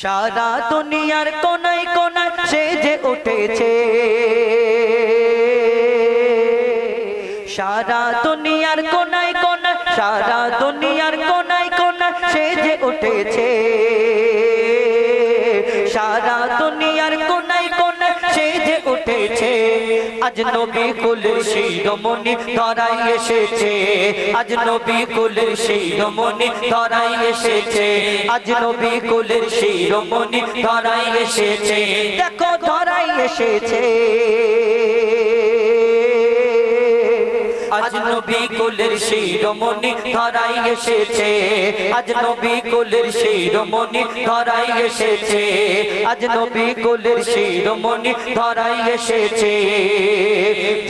সারা দুনিয়ার কোনায় কোনায় সে যে উঠেছে। সারা দুনিয়ার কোনায় কোনায়, সারা দুনিয়ার কোনায় কোনায় সে যে উঠেছে। সারা দুনিয়ার উঠেছে আজ নবী কুলের শিরোমণি ধরাই এসেছে। আজ নবী কুলের শিরোমণি ধরাই এসেছে। আজ নবী কুলের শিরোমণি ধরাই এসেছে। দেখো ধরাই এসেছে। নবী কুলের শিরোমণি ধরাই এসেছে। আজ নবী কুলের শিরোমণি ধরাই এসেছে। আজ নবী কুলের শিরোমণি ধরাই এসেছে।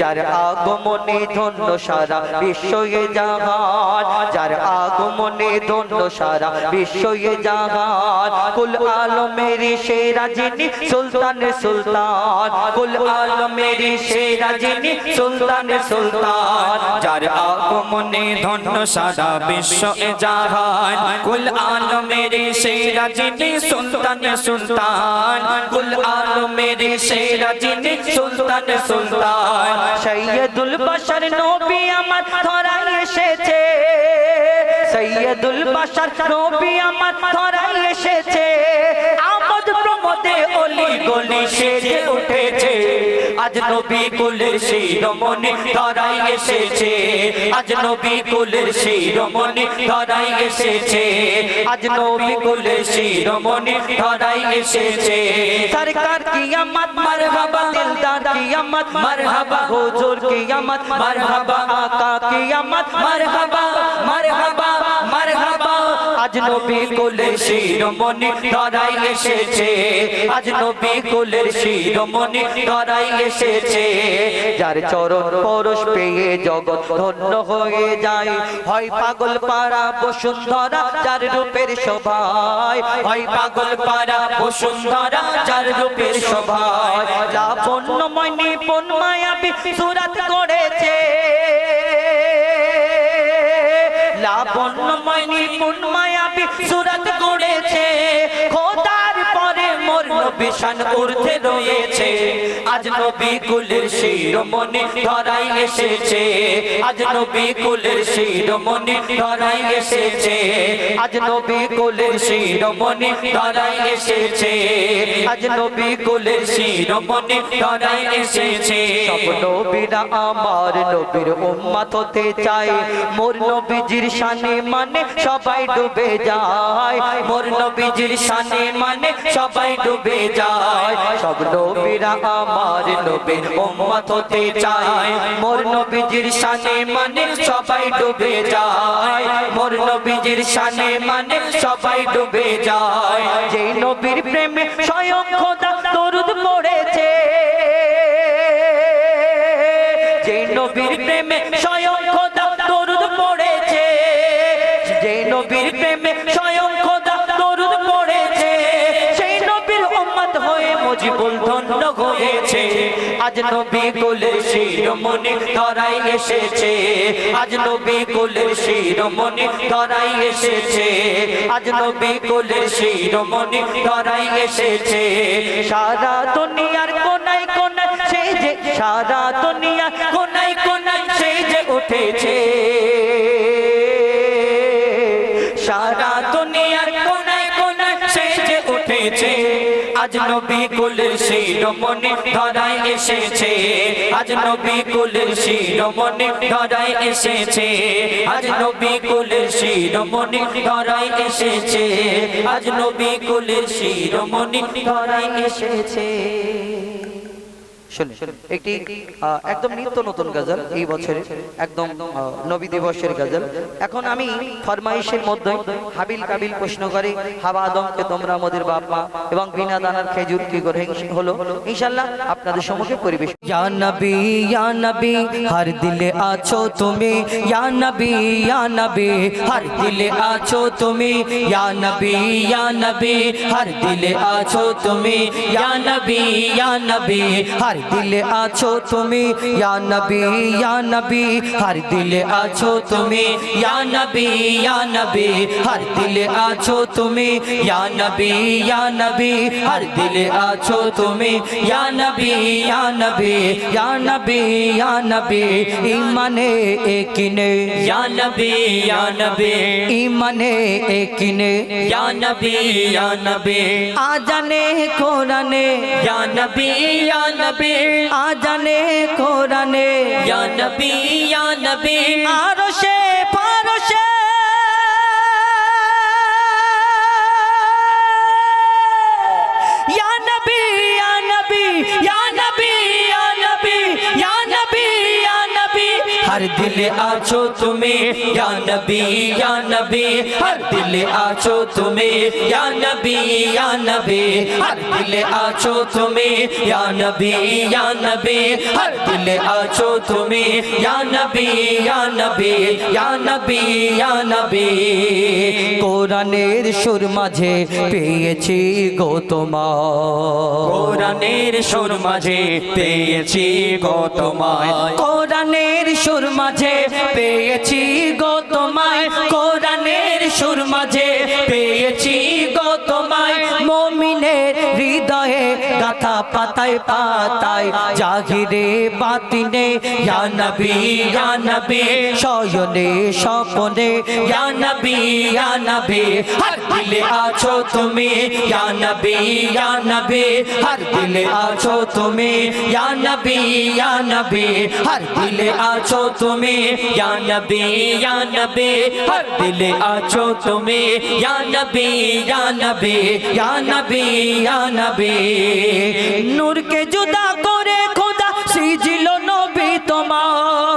যার আগমনে ধন্য সারা বিশ্বয়ে জাহান যার আগমনে ধন্য সারা জাহান কুল আলমেরি সেরা যিনি সুলতান সুলতান। কুল আলমেরি সেরা যিনি সুলতান সুলতান। যার আগমনে ধন্য সারা বিশ্ব এ জাহান। কুল আলমের সেরা যিনি সুলতান সুলতান। কুল আলমের সেরা যিনি সুলতান সুলতান। সৈয়দুল বশর নবী আমার ধরাই এসেছে। সৈয়দুল বশর নবী আমার ধরাই এসেছে। অলি গলি সেজে উঠেছে, আজ নবী কুলের শিরোমণি ধরাই এসেছে। আজ নবী কুলের শিরোমণি ধরাই এসেছে। আজ নবী কুলের শিরোমণি ধরাই এসেছে। সরকার কিয়ামত, মারহাবা দিলদার কিয়ামত, মারহাবা হুজুর কিয়ামত, মারহাবা আকা কিয়ামত, মারহাবা মারহাবা মারহাবা আজ নবী কুলের শিরোমণি ধরাই এসেছে। আজ নবী কুলের শিরোমণি ধরাই এসেছে। যার চরণ পরশ পেয়ে জগৎ ধন্য হয়ে যায়। হয় পাগল পাড়া বসুন্ধরা, যার রূপের শোভায়। হয় পাগল পাড়া বসুন্ধরা, যার রূপের শোভায়। লাবণ্যময় নিপুণ মায়াবী সুরাত করেছে লাবণ্যময় নিপুণ সুরাত করেছে খোদা মোর নবিশান ঊর্ধ্বে রয়েছে। আজ নবী কুলের শিরোমণি ধরাই এসেছে। আজ নবী কুলের শিরোমণি ধরাই এসেছে। আজ নবী কুলের শিরোমণি ধরাই এসেছে। আজ নবী কুলের শিরোমণি ধরাই এসেছে। নবীরা আমার নবীর উম্মত হতে চায়। মোর নবীজির শানে মানে সবাই ডুবে যায়। মোর নবীজির শানে মানে সবাই ডুবে যায়। সব নবীরা আমার নবীর উম্মত হতে চায়। মোর নবীজির শানে মানে সবাই ডুবে যায়। মোর নবীজির শানে মানে সবাই ডুবে যায়। যে নবীর প্রেমে স্বয়ং খোদা দরুদ পড়েছে ধন্য হয়েছে। আজ নবী কুলের শিরোমণি ধরাই এসেছে। আজ নবী কুলের শিরোমণি ধরাই এসেছে। আজ নবী কুলের শিরোমণি ধরাই এসেছে। সারা দুনিয়ার কোনায় কোনায় সেই যে, সারা দুনিয়া কোনায় কোনায় যে উঠেছে। সারা দুনিয়ার কোনায় কোনায় সেই যে উঠেছে। আজ নবী কুলের শিরোমণি ধরাই এসেছে। আজ নবী কুলের শিরোমণি ধরাই এসেছে। আজ নবী কুলের শিরোমণি ধরাই এসেছে। আজ নবী কুলের শিরোমণি ধরাই এসেছে। শুনে একটি একদম নিত্য নতুন গজল এই বছরে একদম নবী দিবসের গজল। এখন আমি ফরমাইশের মধ্যে হাবিল কাবিল প্রশ্ন করে, হাবা আদমকে তোমরা আমাদের বাপ মা এবং বিনা দানার খেজুর কি করে হলো? ইনশাল্লাহ আপনাদের সম্মুখে পরিবেশ ইয়া নবী ইয়া নবী, হর দিলে আছো তুমি। ইয়া নবী ইয়া নবী, হর দিলে আছো তুমি। ইয়া নবী ইয়া নবী, হর দিলে আছো তুমি। ইয়া নবী ইয়া নবী, হর দিলে আছো তুমি ইয়া নবী ইয়া নবী হর দিলে আছো তুমি ইয়া নবী ইয়া নবী হর দিলে আছো তুমি ইয়া নবী ইয়া নবী হর দিলে আছো তুমি ইয়া নবী ইয়া নবী ইয়া নবী ইয়া নবী ইমানে একিনে ইয়া নবী ইয়া নবী ইমানে একিনে ইয়া নবী ইয়া নবী আজানে কোরআনে ইয়া নবী ইয়া নবী আজানে কোরআনে। ইয়া নবী ইয়া নবী। আরশে হর দিলে আছো তুমি ইয়া নবী ইয়া নবী হর দিলে আছো তুমি ইয়া নবী ইয়া নবী হর দিলে আছো তুমি ইয়া নবী ইয়া নবী হর দিলে আছো তুমি ইয়া নবী ইয়া নবী ইয়া নবী ইয়া নবী কোরআনের সুর মাঝে পেয়েছি গো তোমার কোরআনের সুর মাঝে পেয়েছি গো তোমায়। কোরআনের সুর মাঝে পেয়েছি গো তোমায় কোরআনের সুর মাঝে পেয়েছি। পাতা পাতায় পাতায় জাগিরে বাতিনে জানবি নবী সয়নে নবী শয়নে স্বপনে ইয়া নবী হর দিলে আছো তুমি জানবি নবী হর দিলে আছো তুমি জানবি নবী হর দিলে আছো তুমি জানবি নবী হর দিলে আছো তুমি জানবি নবী জানবি নবী নূরকে জুদা করে খোদা সিজিল নবী তোমার।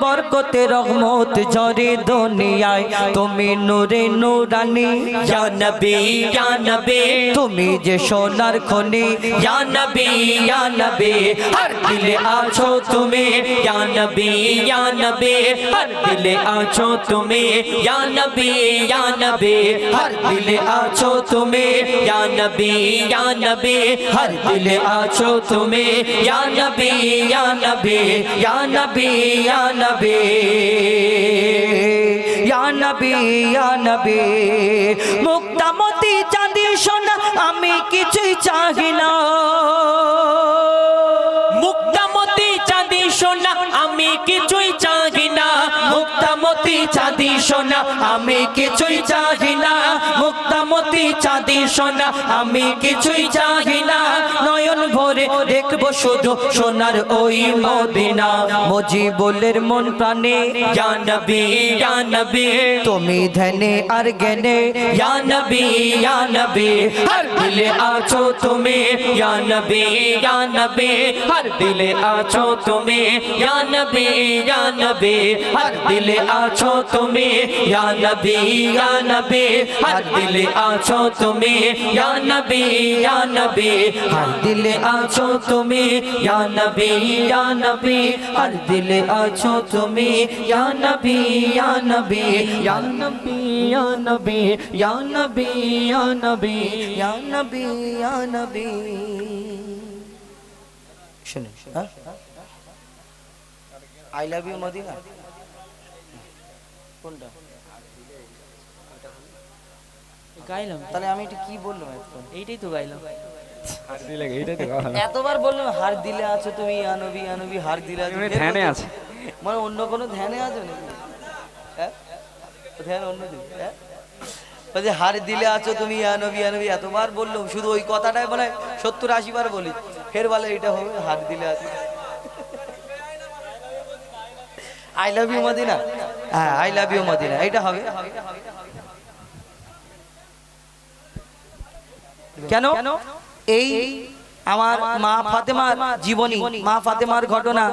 বরকতে রহমত জরে দুনিয়ায়। তুমি নূরে নূরানি। ইয়া নবী ইয়া নবী। তুমি যে সোনার খনি। ইয়া নবী ইয়া নবী। হর দিলে আছো তুমি। ইয়া নবী ইয়া নবী। হর দিলে আছো তুমি। ইয়া নবী ইয়া নবী। হর দিলে আছো তুমি। ইয়া নবী ইয়া নবী। হর দিলে আছো তুমি। ইয়া নবী ইয়া নবী। ইয়া নবী ইয়া नबी ইয়া নবী ইয়া নবী মুক্তামতি চাঁদি সোনা আমি কিছুই চাহি না। মুক্তামতি চাঁদি সোনা আমি কিছুই চাহি না। মুক্তামতি চাঁদি সোনা আমি কিছুই চাহি না। মুক্তামতি চাঁদি সোনা আমি কিছুই চাহি না। শুধু সোনার ওই মদিনা। মজিবুলের মন প্রাণে জানবি তুমি ধনে আর গেনে জানবি জানবি হর দিলে আছো তুমি জানবি জানবি হর দিলে আছো তুমি জানবি জানবি হর দিলে আছো তুমি জানবি জানবি হর দিলে আছো তুমি জানবি জানবি হর দিলে আছো তুমি ইয়া নবী ইয়া নবী আর দিলে আছো তুমি ইয়া নবী ইয়া নবী ইয়া নবী ইয়া নবী ইয়া নবী ইয়া নবী ইয়া নবী ইয়া নবী শুনে আই লাভ ইউ মদিনা কোনটা? গাইলাম। তাহলে আমি এটা কি বললাম এইটাই তো গাইলাম। এতবার বললাম হার দিলে আছো তুমি আনবি আনবি হার দিলে আছো। ধ্যানে আছে। মানে অন্য কোনো ধ্যানে আছো নাকি? হ্যাঁ? ধ্যান অন্য হ্যাঁ? বলছে হার দিলে আছো তুমি আনবি আনবি এতবার বললাম শুধু ওই কথাটাই মানে সত্তর আশি বার বলি। ফের বলে এটা হবে হার দিলে আছো। I love you Madina. হ্যাঁ আই লাভ ইউ মদিনা। এটা হবে। কেন? কেন? এই আমার মা ফাতেমার জীবনী, মা ফাতেমার ঘটনা।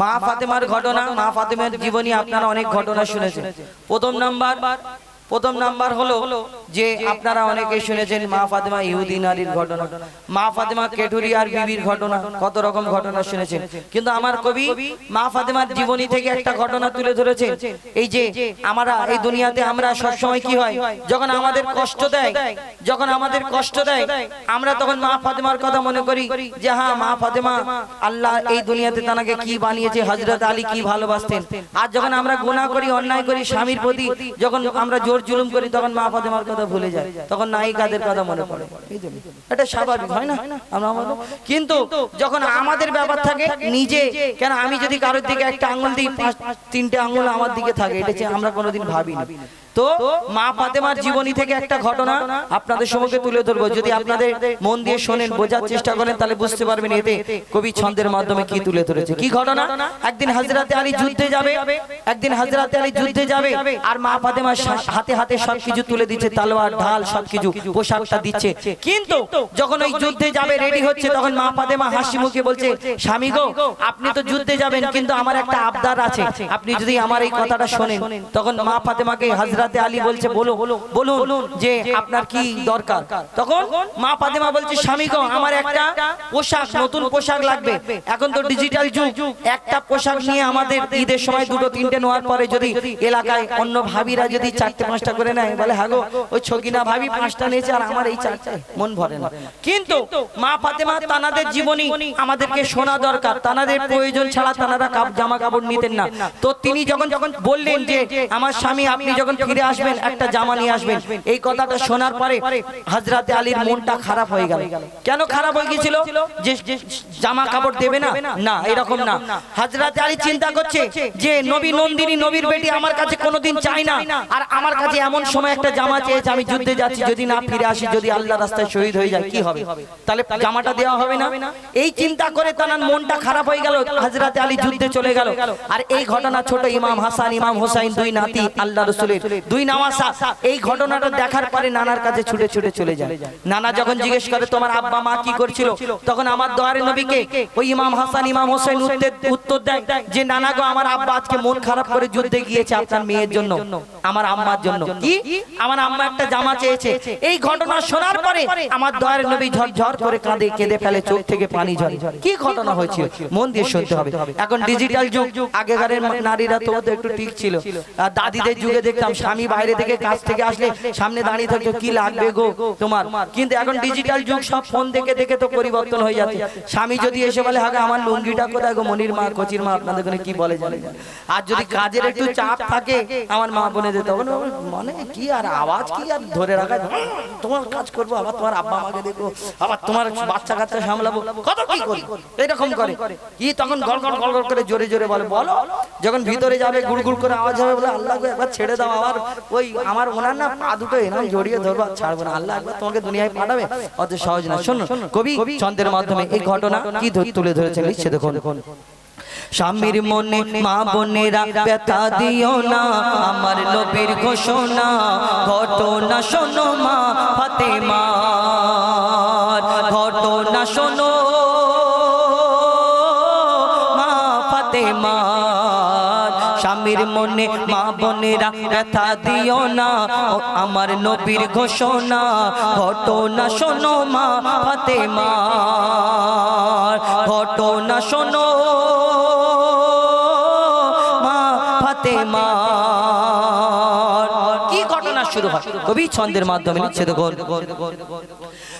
মা ফাতেমার ঘটনা, মা ফাতেমার জীবনী, আপনারা অনেক ঘটনা শুনেছেন। প্রথম নাম্বার প্রথম নাম্বার হলো যে আপনারা অনেকে শুনেছেন মা ফাতেমা ইহুদি নারীর ঘটনা। মা ফাতেমা কেঠুরি আর বিবির ঘটনা, কত রকম ঘটনা শুনেছেন। কিন্তু আমার কবি মা ফাতেমার জীবনী থেকে একটা ঘটনা তুলে ধরেছে এই যে আমরা এই দুনিয়াতে আমরা সবসময় কি হয়, যখন আমাদের কষ্ট দেয়, যখন আমাদের কষ্ট দেয়, আমরা তখন মা ফাতেমার কথা মনে করি যে হ্যাঁ মা ফাতেমা, আল্লাহ এই দুনিয়াতে তানাকে কি বানিয়েছে হজরত আলী কি ভালোবাসতেন। আর যখন আমরা গুনাহ করি, অন্যায় করি, স্বামীর প্রতি, যখন আমরা জোর জুলুম করি তখন মা ফাতেমার কথা ভুলে যায়। তখন নায়িকাদের কথা মনে পড়ে। এটা স্বাভাবিক হয় না? আমরা কিন্তু যখন আমাদের ব্যাপার থাকে নিজে কেন আমি যদি কারোর দিকে একটা আঙ্গুল দিই পাঁচ- তিনটে আঙ্গুল আমার দিকে থাকে এটা আমরা কোনোদিন ভাবিনি। তো মা ফাতেমার জীবনী থেকে একটা ঘটনা আপনাদের সম্মুখে তুলে ধরবো। যদি আপনাদের মন দিয়ে শোনেন বোঝার চেষ্টা করেন তাহলে বুঝতে পারবেন এতে কবি ছন্দের মাধ্যমে কি তুলে ধরেছে? কি ঘটনা? একদিন হাজরাতে আলী যুদ্ধে যাবে একদিন হাজরাতে আলী যুদ্ধে যাবে আর মা ফাতেমা হাতে হাতে সবকিছু তুলে দিচ্ছে তালোয়ার ঢাল সবকিছু পোশাকটা দিচ্ছে। কিন্তু যখন ওই যুদ্ধে যাবে রেডি হচ্ছে তখন মা ফাতেমা হাসি মুখে বলছে স্বামী গো আপনি তো যুদ্ধে যাবেন কিন্তু আমার একটা আবদার আছে আপনি যদি আমার এই কথাটা শোনেন তখন মা ফাতেমাকে হাজরাতে আলী বলছে বলো বলুন যে আপনার কি দরকার? তখন মা ফাতেমা বলছে, স্বামী গো, আমার একটা পোশাক, নতুন পোশাক লাগবে। এখন তো ডিজিটাল যুগ। একটা পোশাক নিয়ে আমাদের ঈদের সময় দুটো, তিনটে নেওয়ার পরে যদি এলাকায় অন্য ভাবিরা যদি চারটে, পাঁচটা করে নেয়, বলে হ্যাঁ গো, ওই ছকিনা ভাবি পাঁচটা নিয়েছে আর আমার এই চারটায় মন ভরে না। কিন্তু মা ফাতেমা তানাদের জীবনী আমাদেরকে শোনা দরকার। তানাদের প্রয়োজন ছাড়া তানারা জামা কাপড় নিতেন না। তো তিনি যখন যখন বললেন যে, আমার স্বামী, আপনি যখন ফিরে আসবেন একটা জামা নিয়ে আসবেন। এই কথাটা শোনার পরে হাজরাতে আলীর মনটা খারাপ হয়ে গেল। কেন খারাপ হয়ে গিয়েছিল যে জামা কাপড় দেবে না? না। এরকম না। হাজরাতে আলী চিন্তা করছে যে নবী নন্দিনী নবীর বেটি আমার কাছে কোনোদিন চাই না। আর আমার কাছে এমন সময় একটা জামা চেয়েছে আমি যুদ্ধে যাচ্ছি যদি না ফিরে আসি যদি আল্লাহ রাস্তায় শহীদ হয়ে যায় কি হবে? তাহলে জামাটা দেওয়া হবে না? এই চিন্তা করে তার মনটা খারাপ হয়ে গেল হাজরাতে আলী যুদ্ধে চলে গেল আর এই ঘটনা ছোট ইমাম হাসান ইমাম হোসাইন দুই নাতি আল্লাহ রসুলের দুই নামাসা এই ঘটনাটা দেখার পরে নানার কাছে ছুটে ছুটে চলে যায়। নানা যখন জিজ্ঞেস করে তোমার আব্বা মা কি করছিল? তখন আমার দোয়ারে নবীকে ওই ইমাম হাসান ইমাম হোসেন উত্তর দেয় যে নানা গো আমার আব্বা আজকে মন খারাপ করে যুদ্ধে গিয়েছে আপনার মেয়ের জন্য। আমার আম্মার জন্য। কি? আমার আম্মা একটা জামা চেয়েছে। এই ঘটনা শোনার পরে আমার দয়ার নবী ঝর ঝর করে কাঁদে কেঁদে ফেলে চোখ থেকে পানি ঝরে। কি ঘটনা হয়েছিল? মন দিয়ে শুনতে হবে এখন ডিজিটাল যুগ আগেকারের নারীরা তো একটু ঠিক ছিল আর দাদিদের যুগে দেখতাম স্বামী বাইরে থেকে কাজ থেকে আসলে সামনে দাঁড়িয়ে থাকতো কি লাগবে গো? তোমার। কিন্তু এখন ডিজিটাল যুগ সব ফোন দেখে দেখে তো পরিবর্তন হয়ে যাচ্ছে। স্বামী যদি এসে বলে হাগে আমার লুঙ্গিটা কোথায় গো? মনির মা কচির মা আপনাদের ওখানে কি বলে জানে আর যদি কাজের একটু চাপ থাকে আমার মা বনে যেত তখন মনে কি আর আওয়াজ কি আর ধরে রাখা তোমার কাজ করব আবার তোমার আব্বা আমাকে দেখব আবার তোমার বাচ্চা কাচ্চা সামলাবো। কত কি করি এরকম করে? কি তখন গড় গড় গড় করে। জোরে জোরে বলে বলো যখন ভিতরে যাবে গুড় গুড় করে আওয়াজ হবে বলে আল্লাহ একবার ছেড়ে দাও আমার ওই আমার ওনার না পা দুটো জড়িয়ে ধরবো ছাড়বো না। আল্লাহ একবার তোমাকে দুনিয়ায় পাঠাবে। অত সহজ না। শোনো কবি ছন্দের মাধ্যমে এই ঘটনা কি তুলে ধরেছেন লিখছে দেখুন। স্বামীর মনে, মা বোনেরা ব্যথা দিও না। আমার নবীর ঘোষণা, ঘটনা শোনো মা ফাতেমা। স্বামীর মনে মা বোনেরা ব্যথা দিও না। আমার নবীর ঘোষণা, ঘটনা শোনো মা ফাতেমা। ঘটনা শোনো মা ফাতেমা। কি ঘটনা শুরু হয়? কবি ছন্দের মাধ্যমে লিখছে দেখুন।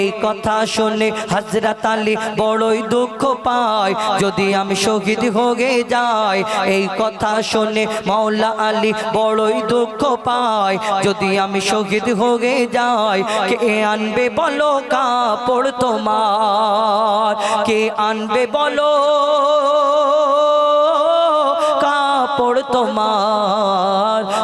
এই কথা শুনে হাজরাত আলী বড়ই দুঃখ পায়। যদি আমি শহীদ হয়ে যাই, এই কথা শুনে মাওলা আলী বড়ই দুঃখ পায়। যদি আমি শহীদ হয়ে যাই, কে আনবে বলো কাপড় তোমার? কে আনবে বলো কাপড় তোমার?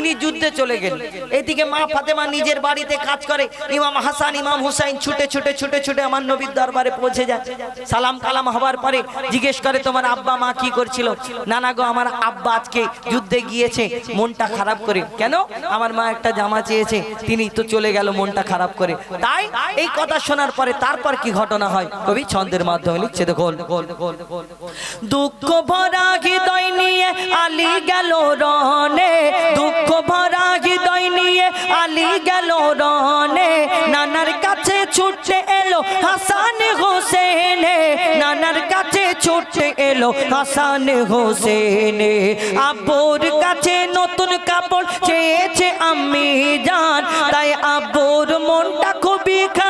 তিনি যুদ্ধে চলে গেলেন। এদিকে মা ফাতেমা নিজের বাড়িতে কাজ করে। ইমাম হাসান, ইমাম হুসাইন ছুটে ছুটে ছুটে ছুটে আমার নবীর দরবারে পৌঁছে যায়। সালাম কালাম হবার পরে জিজ্ঞেস করে, তোমার আব্বা মা কি করছিল? নানা গো, আমার আব্বা আজকে যুদ্ধে গিয়েছে, মনটা খারাপ করে। কেন? আমার মা একটা জামা চেয়েছে, তিনি তো চলে গেল মনটা খারাপ করে। তাই? এই কথা শোনার পরে তারপর কি ঘটনা হয়? কবি ছন্দের মাধ্যমে লিখছে, দেখুন। দুঃখ ভরা হৃদয় নিয়ে আলী গেল রনে, দুঃখ ভরা হৃদয় নিয়ে আলী গেল রনে। নানার কাছে ছুটে এলো হাসান হোসেনে। নানার কাছে ছুটে এলো হাসান হোসেনে। আব্বুর কাছে নতুন কাপড় চেয়েছে আমি জান। তাই আব্বুর মনটা খুবই যে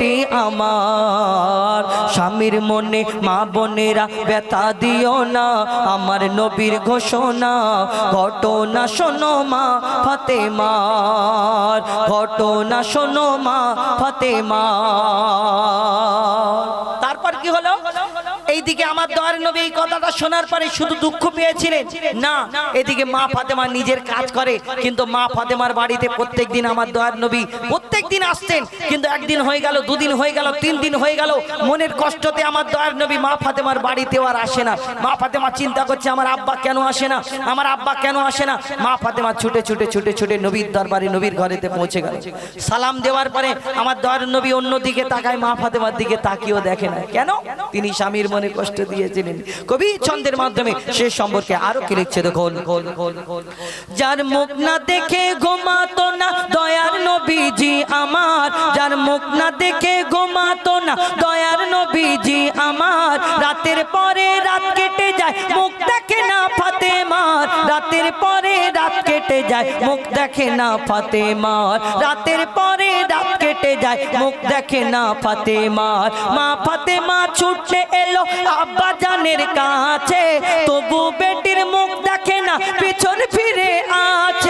বেটি আমার। স্বামীর মনে, মা বোনেরা ব্যথা দিও না। আমার নবীর ঘোষণা, ঘটনা শোনো মা ফাতেমার। ঘটনা শোনো মা ফাতেমা তারপর কি হলো? এইদিকে আমার দয়ার নবী এই কথাটা শোনার পরে শুধু দুঃখ পেয়েছিলেন। না, এদিকে মা ফাতেমা নিজের কাজ করে, কিন্তু মা ফাতেমার বাড়িতে প্রত্যেকদিন আমার দয়ার নবী প্রত্যেকদিন আসতেন। কিন্তু একদিন হয়ে গেল, দুদিন হয়ে গেল, তিন দিন হয়ে গেল, মনের কষ্টতে আমার দয়ার নবী মা ফাতেমার বাড়িতেও আর আসে না। মা ফাতেমা চিন্তা করছে, আমার আব্বা কেন আসে না? আমার আব্বা কেন আসে না? মা ফাতেমা ছুটে ছুটে ছুটে ছুটে নবীর দরবারে, নবীর ঘরেতে পৌঁছে গেল। সালাম দেওয়ার পরে আমার দয়ার নবী অন্যদিকে তাকায়, মা ফাতেমার দিকে তাকিয়েও দেখে না। কেন? তিনি স্বামীর মনে কষ্ট দিয়েছিলেন। কবি ছন্দের মাধ্যমে সে সম্পর্কে আরও কি লিখছে দেখুন। যার মুখ না দেখে ঘুমাতো না, দয়ার নবীজি আমার। যার মুখ না দেখে ঘুমাতো না, দয়ার নবীজি আমার। রাতের পরে রাত কেটে যায়, মুখ দেখে না ফাতে ফাতেমার। রাতের পরে রাত কেটে যায়, মুখ দেখে না ফাতে ফাতেমার। রাতের পরে রাত কেটে যায়, মুখ দেখে না ফাতে ফাতেমার। মা ফাতে ফাতেমা ছুটে এলো আব্বা জানের কাছে তবু বেটির মুখ দেখে না পিছন ফিরে আছে।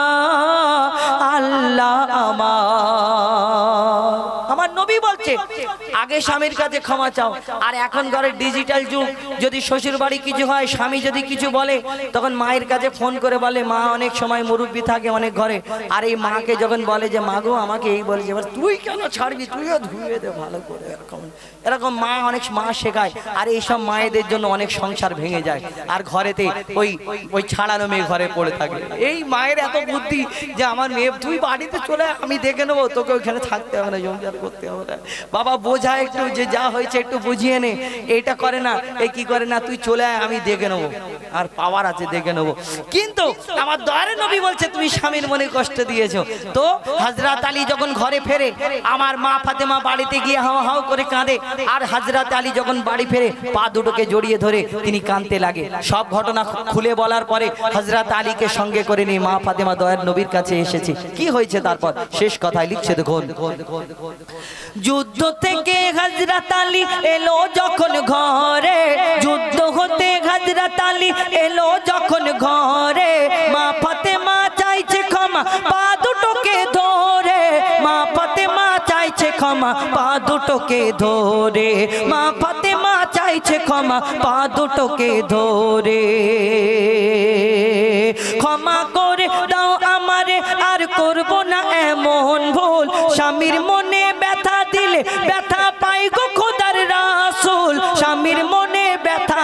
আমার। আমার নবী বলছে আগে স্বামীর কাছে ক্ষমা চাও। আর এখন ঘরে ডিজিটাল যুগ। যদি শ্বশুর বাড়ি কিছু হয়, স্বামী যদি কিছু বলে, তখন মায়ের কাছে ফোন করে বলে, মা, অনেক সময় মুরব্বী থাকে অনেক ঘরে। আর এই মাকে যখন বলে যে, মা গো, আমাকে এই বলেছে এবার তুই কেন ছাড়বি? তুইও ধুয়ে দে ভালো করে। এরকম এরকম মা অনেক মা শেখায়। আর এইসব মায়েদের জন্য অনেক সংসার ভেঙে যায়। আর ঘরেতে ওই ওই ছাড়ানো মেয়ে ঘরে পড়ে থাকে। এই মায়ের এত বুদ্ধি যে, আমার মেয়ে, তুই বাড়িতে চলে আমি দেখে নেব, তোকে ওইখানে থাকতে হবে না জঞ্জাল করতে হবে বাবা বোঝা একটু যে যা হয়েছে একটু বুঝিয়ে নে। এইটা করে না এই কি করে না, তুই চলে আয়, আমি দেখে নেব। আর পাওয়ার আছে, দেখে নেব। কিন্তু আমার দয়ারে নবী বলছে, তুমি স্বামীর মনে কষ্ট দিয়েছ। তো হাজরাত আলী যখন ঘরে ফেরে, আমার মা ফাতেমা বাড়িতে গিয়ে হাওয়া হাও করে কাঁদে। আর হাজরাত আলী যখন বাড়ি ফেরে, পা দুটোকে জড়িয়ে ধরে, তিনি কাঁদতে লাগে। সব ঘটনা খুলে বলার পরে হজরত আলীকে সঙ্গে করে নিয়ে মা ফাতেমা দয়ার নবীর কাছে এসেছে। কি হয়েছে তারপর? শেষ কথায় লিখছে, দেখুন। যুদ্ধ থেকে হজরত এলো যখন ঘরে। যুদ্ধ হতে এলো যখন ঘরে। মা ফাতেমা চাইছে ক্ষমা, পা দুটোকে ধরে। মা ফাতেমা চাইছে ক্ষমা, পা দুটোকে ধরে। মা ফাতেমা চাইছে ক্ষমা, পা দুটোকে ধরে। ক্ষমা করে দাও আমারে, আর করব না এমন ভুল। স্বামীর মনে ব্যথা দিলে ব্যথা পাই গো খোদার রাসুল স্বামীর মনে ব্যথা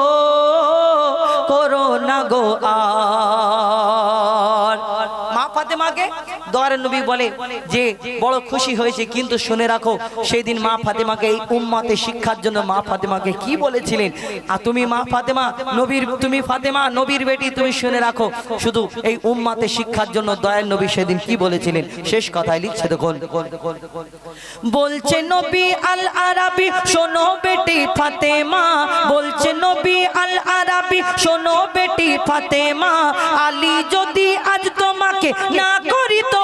oh, দয়ার নবী বলে যে, বড় খুশি হয়েছে, কিন্তু শুনে রাখো সেই দিন মা ফাতেমাকে এই উম্মাতে শিক্ষার জন্য মা ফাতেমাকে কি বলেছিলেন? আর তুমি মা ফাতেমা, নবীর, তুমি ফাতেমা, নবীর বেটি, তুমি শুনে রাখো, শুধু এই উম্মাতে শিক্ষার জন্য দয়ার নবী সেদিন কি বলেছিলেন? শেষ কথায় লিখছে দেখুন। বলছে নবী আল আরাবি শোনো বেটি ফাতেমা। বলছে নবী আল আরাবি শোনো বেটি ফাতেমা। আলী যদি আজ তোমাকে না করি তো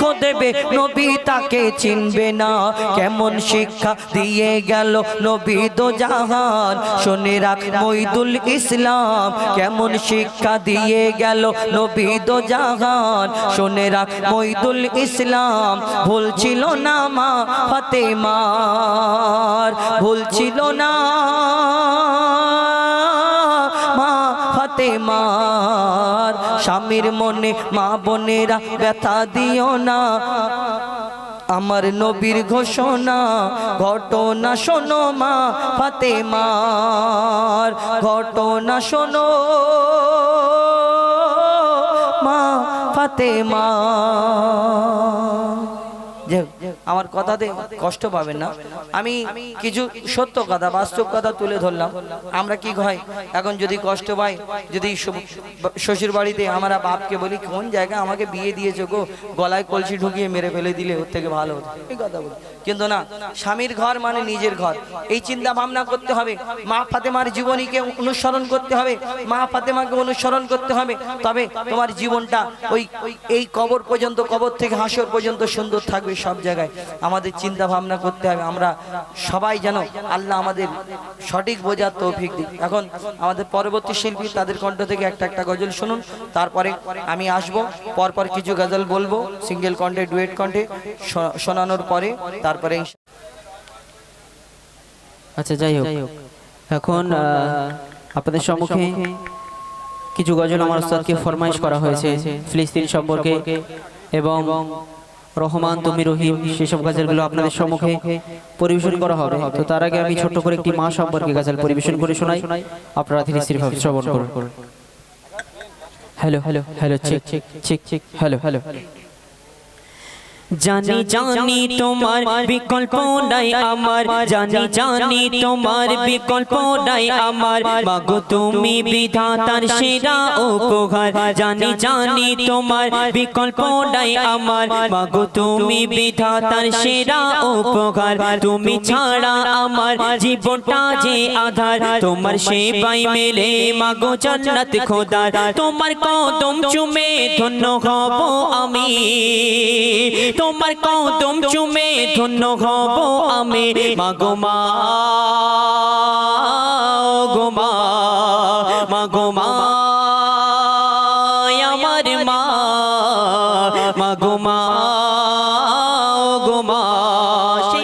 দেবে নবী তাকে চিনবে না। কেমন শিক্ষা দিয়ে গেল নবী দো জাহান। শুনে রাখ মইদুল ইসলাম, কেমন শিক্ষা দিয়ে গেল নবী দো জাহান। শুনে রাখ মইদুল ইসলাম, ভুল ছিল না মা ফাতেমার, ভুল ছিল না ফাতেমার স্বামীর মনে, মা বোনেরা ব্যথা দিও না। আমার নবীর ঘোষণা, ঘটনা শোনো মা ফাতেমার ঘটনা শোনো মা ফাতেমা। আমার কথাতে কষ্ট পাবেন না। আমি কিছু সত্য কথা, বাস্তব কথা তুলে ধরলাম। আমরা কি হয়? এখন যদি কষ্ট পাই, যদি শ্বশুর বাড়িতে আমরা বাপকে বলি, কোন জায়গায় আমাকে বিয়ে দিয়েছ গো? গলায় কলসি ঢুকিয়ে মেরে ফেলে দিলে ওর থেকে ভালো হতো। এই কথা বলি। কিন্তু না, স্বামীর ঘর মানে নিজের ঘর। এই চিন্তা ভাবনা করতে হবে। মা ফাতেমার জীবনীকে অনুসরণ করতে হবে। মা ফাতেমাকে অনুসরণ করতে হবে। তবে তোমার জীবনটা ওই, এই কবর পর্যন্ত, কবর থেকে হাসর পর্যন্ত সুন্দর থাকবে সব জায়গায়। আমাদের চিন্তা ভাবনা করতে হবে। আমরা সবাই যেন আল্লাহ আমাদের সঠিক বোঝার তৌফিক দিক। এখন আমাদের পরবর্তী শিল্পী, তাদের কণ্ঠ থেকে একটা একটা গজল শুনুন। তারপরে আমি আসব। পরপর কিছু গজল বলব। সিঙ্গেল কণ্ঠে, ডুয়েট কণ্ঠে শোনানোর পরে তারপরে আচ্ছা যাই হোক। এখন আপনাদের সম্মুখে কিছু গজল আমার ওস্তাদকে ফরমাইশ করা হয়েছে ফিলিস্তিন সম্পর্কে এবং রহমান তুমি রহিম সেসব গজলগুলো আপনাদের সম্মুখে পরিবেশন করা হবে। তো তার আগে আমি ছোট্ট করে একটি মা সম্পর্কে গজল পরিবেশন করে শোনাই। আপনারা ধীরে স্থির ভাবে শ্রবণ করুন। Hello hello hello check check check check hello. Hello. জানি জানি তোমার বিকল্প নাই আমার। জানি জানি তোমার বিকল্প নাই আমার। মাগো তুমি বিধাতার সেরা উপহার। জানি জানি তোমার বিকল্প নাই আমার। মাগো তুমি বিধাতার সেরা উপহার। তুমি ছাড়া আমার জীবনটা যে আধার। তোমার সেবাই মেলে মাগো জান্নাত খোদার। তোমার কদম চুমে ধন্য হব আমি। তোমার কদম চুমে ধন্য হব আমি। মা গো মা মাগো মা আমার মা মা গো মা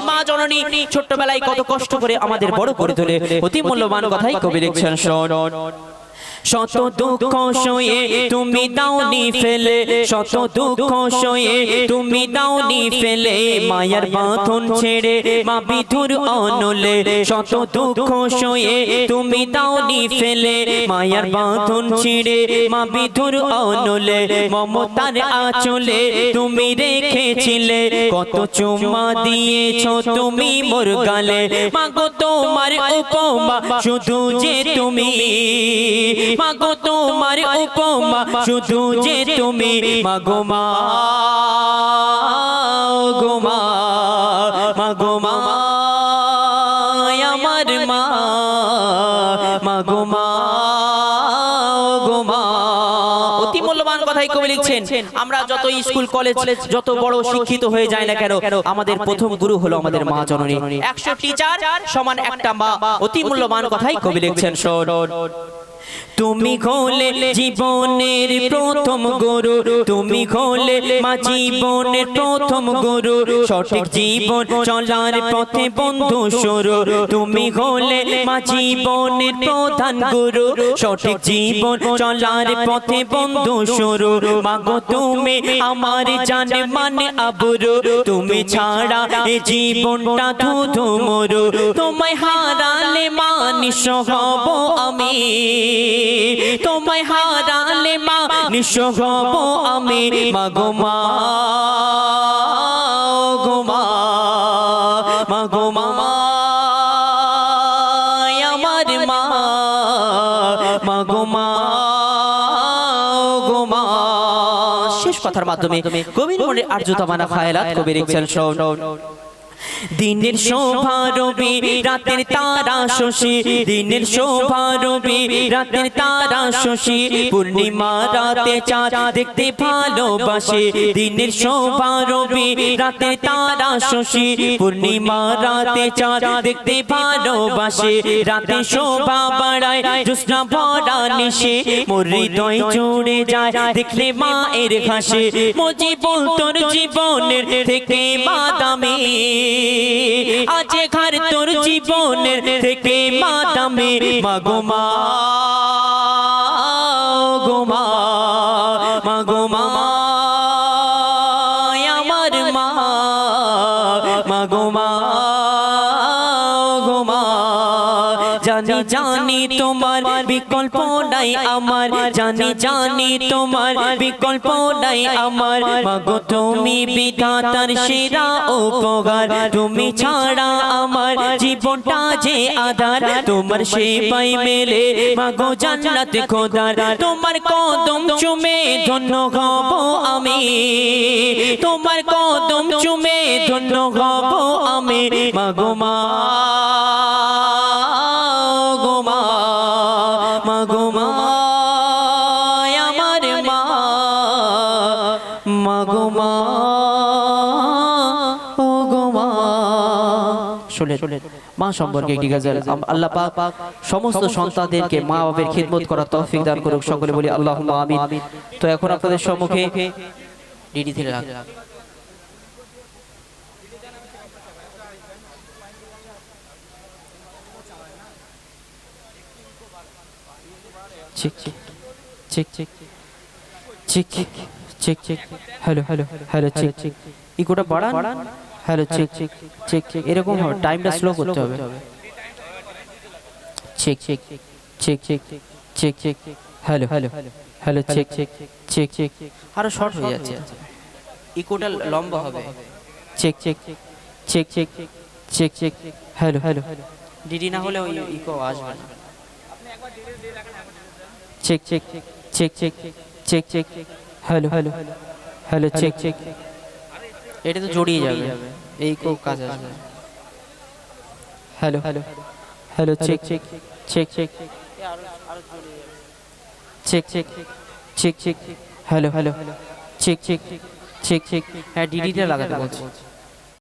মা জননী ছোট্টবেলায় কত কষ্ট করে আমাদের বড় করে তোলে। অতি মূল্যবান কথাই কবি লিখছেন, শোন। শত দুঃখ সয়ে তুমি দাওনি ফেলে, শত দুঃখ সয়ে তুমি দাওনি ফেলে, মায়ার বাঁধন ছেড়ে মা বিধুর অনলে, শত দুঃখ সয়ে তুমি দাওনি ফেলে, মায়ার বাঁধন ছেড়ে মা বিধুর অনলে, মমতার আঁচলে তুমি রেখেছিলে, কত চুম্মা দিয়েছ তুমি মোর গালে, মাগো তোমার উপমা শুধু যে তুমি মাগো তোমার উপমা, শুধু যে তুমি মাগো মা গো মা, মাগো মা, আমার মা, মাগো কথাই কবি লিখছেন, আমরা যত স্কুল, কলেজ, যত বড় শিক্ষিত হয়ে যায় না কেন, আমাদের প্রথম গুরু হলো আমাদের মা জননী। একশো টিচার সমান একটা মা অতি মূল্যবান কথাই কবি লিখছেন। তুমি খোলে জীবনের প্রথম গুরু। তুমি খোলে মা জীবনের প্রথম গুরু। সঠিক জীবন চলার পথে বন্ধু সরু। তুমি খোলে মা জীবনের প্রধান গুরু। সঠিক জীবন চলার পথে বন্ধু সরু। মাগো তুমি আমার জান মানে আবরু। তুমি ছাড়া এ জীবনটা ধুধু মরু। তোমায় হারালে মানিস হব আমি। তোমায় হারালে মা, নিঃস্ব হব আমি। মা গো মা মা মা আমার মা মা মা শেষ কথার মাধ্যমে কবির মনে আর্য তামানা খায়রাত কবির দিনের শোভা রবি রাতের তারা শশী। দিনের শোভা রবি রাতের তারা শশী। পূর্ণিমা রাতে চাঁদ দেখতে ভালোবাসে। দিনের শোভা রবি রাতের তারা শশী। পূর্ণিমা রাতে চাঁদ দেখতে ভালোবাসে। রাতে শোভা বাড়ায় জুসনা ভরা নিশে। মোর হৃদয় জুড়ে যায় দেখলে মায়ের ঘাসে মজি বল তোর জীবনের থেকে বাদামি। আজ ঘর তোর জীবনের থেকে মাদামি মাগো মা। তোমার বিকল্প নাই আমার। জানি জানি তোমার বিকল্প নাই আমার। মাগো, তুমি বিধাতার সেরা উপকার। তুমি ছাড়া আমার জীবনটা যে আধার। তোমার সেবাই মেলে মাগো জান্নাত খোদার। তোমার কদম চুমে ধন্য হব আমি। তোমার কদম চুমে ধন্য হব আমি। মাগো মা মা সম্পর্কে একটি গজল আল্লাহ পাক সমস্ত সন্তানদেরকে মা বাবার খিদমত করার তৌফিক দান করুক। সকলে বলি আল্লাহ আমিন। তো এখন আপনাদের সম্মুখে ডিডি থেকে রাখ। Check check check check check check check check. Hello hello hello check check. ইকোটা বাড়ান। Hello check check check check এরকম হবে টাইমটা স্লো করতে হবে check check check check check check hello hello hello check check check check আরও short হয়ে যাচ্ছে ইকোটা লম্বা হবে check check check check check check hello hello DD না হলে ওই ইকো আসবে না check check check check check check hello hello hello check check এটা তো জড়িয়ে যাবে। এই কো কাজ আসবে। Hello. Hello. Hello check check check check check check check check hello. Hello. Check check check check হ্যাঁ ডিডিটা লাগাতে বলছি।